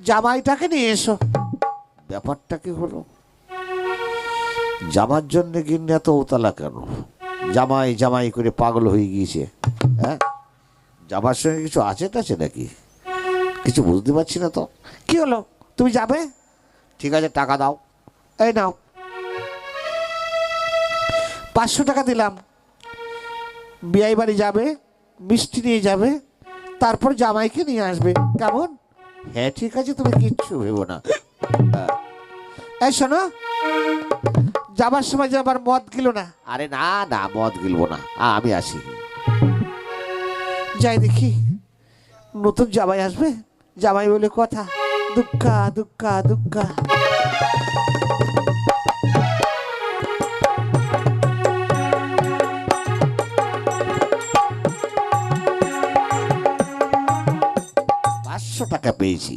জামাইটাকে নিয়ে এসো। ব্যাপারটা কি হলো? জামার জন্য গিন্নি এত উতলা কেন? জামাই জামাই করে পাগল হয়ে গিয়েছে হ্যাঁ? জামার সঙ্গে কিছু আছে টাছে নাকি? কিছু বুঝতে পারছি না তো। কি হলো? তুমি যাবে? ঠিক আছে, টাকা দাও। এই নাও। পাঁচশো টাকা দিলাম। বিয়াই বাড়ি যাবে, মিষ্টি নিয়ে যাবে, তারপর জামাইকে নিয়ে আসবে। কেমন? হ্যাঁ ঠিক আছে তুমি কিচ্ছু ভেবো না। এই শোনো যাবার সময় যে আবার মদ গেল না। আরে না না মদ গিলবো না। আমি আসি। যাই দেখি নতুন জামাই আসবে? জামাই বলে কথা দুঃখা দুঃখা দুঃখা পাঁচশো টাকা পেয়েছি